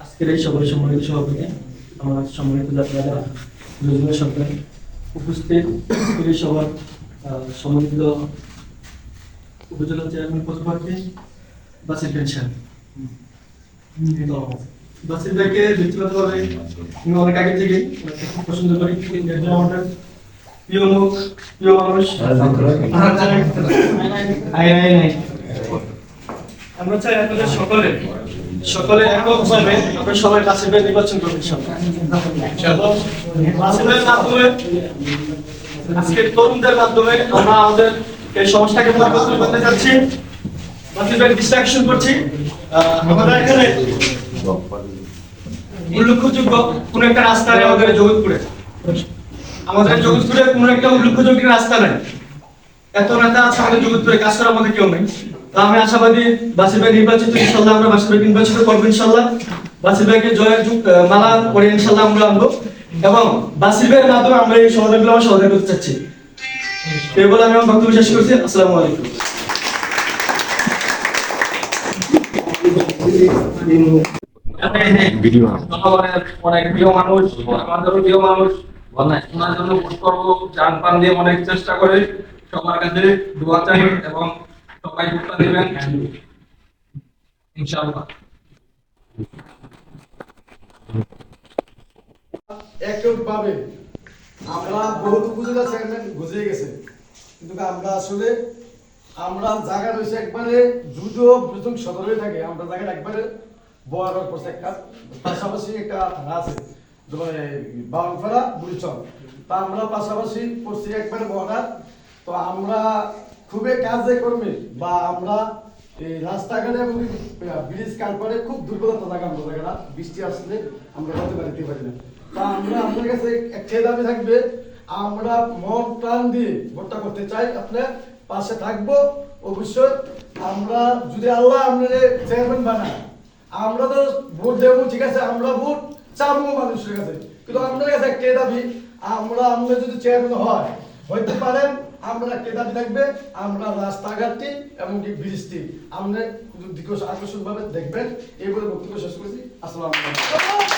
আজকের এই সভায় সম্মানিত সভাপতি আমার সম্মানিত দাদা নজরুল সরকার উপস্থিত আজকের এই সভার সম্মানিত উপজেলা চেয়ারম্যান পদপ্রার্থী বাসির পেনশন তো বাসির ভাইকে ব্যক্তিগতভাবে আমি অনেক আগে থেকে খুব পছন্দ করি। আমাদের প্রিয় লোক প্রিয় মানুষ আয়, আয়, আয়। আমরা চাই আপনাদের সকলে সকলে এককভাবে আমরা সবাই কাশিমের নির্বাচন করব ইনশাআল্লাহ। মাধ্যমে আজকে তরুণদের মাধ্যমে আমরা আমাদের এই সমস্যাকে পরিবর্তন করতে যাচ্ছি। কাশিমের ডিস্ট্রাকশন করছি। আমরা এখানে উল্লেখযোগ্য কোন একটা রাস্তা নেই আমাদের জগৎপুরে। আমাদের জগৎপুরে কোন একটা উল্লেখযোগ্য রাস্তা নেই। এত নেতা আছে আমাদের জগৎপুরে কাজ করার মধ্যে কেউ নেই। তো আমি আশাবাদী বাসির ভাই নির্বাচিত ইনশাল্লাহ আমরা বাসির ভাই নির্বাচিত করব ইনশাল্লাহ। বাসির ভাইকে জয়ের যুগ মালা করে ইনশাল্লাহ আমরা আনব। এবং বাসির ভাইয়ের মাধ্যমে আমরা এই সমাধানগুলো আমরা সমাধান করতে চাচ্ছি। এই বলে আমি আমার বক্তব্য শেষ করছি। আসসালামু আলাইকুম। জনগণের অনেক প্রিয় মানুষ আমাদেরও প্রিয় মানুষ। ওনার জন্য ভোট করব যান পান দিয়ে অনেক চেষ্টা করে। সবার কাছে দোয়া চাই এবং সবাই দেবেন। আমরা বহুত উপজেলা চেয়ারম্যান গুজিয়ে গেছে। কিন্তু আমরা আসলে, আমরা জায়গা রয়েছে একবারে থাকে। আমরা একবারে বয়ার করছে একটা, পাশাপাশি একটা থানা আছে তা আমরা পাশাপাশি পড়ছি একবারে বর্ডার। তো আমরা খুবই কাজে কর্মী বা আমরা এই রাস্তাঘাটে এবং ব্রিজ কালপারে খুব দুর্বলতা থাকে আমরা জায়গাটা। বৃষ্টি আসলে আমরা হতে পারি না। তা আমরা আপনার কাছে একটাই দাবি থাকবে, আমরা মন প্রাণ দিয়ে ভোটটা করতে চাই, আপনার পাশে থাকব। অবশ্যই আমরা যদি আল্লাহ আপনাদের চেয়ারম্যান বানায়, আমরা তো ভোট দেবো, ঠিক আছে, আমরা ভোট চাবো মানুষের কাছে। কিন্তু আপনার কাছে একটাই দাবি, আমরা আমরা যদি চেয়ারম্যান হয়, হইতে পারেন আমরা কেদার দেখবে, আমরা রাস্তাঘাটটি এমনকি ব্রিজটি আমরা দিকে আকর্ষণ ভাবে দেখবেন। এই বলে বক্তব্য শেষ করছি। আসসালামু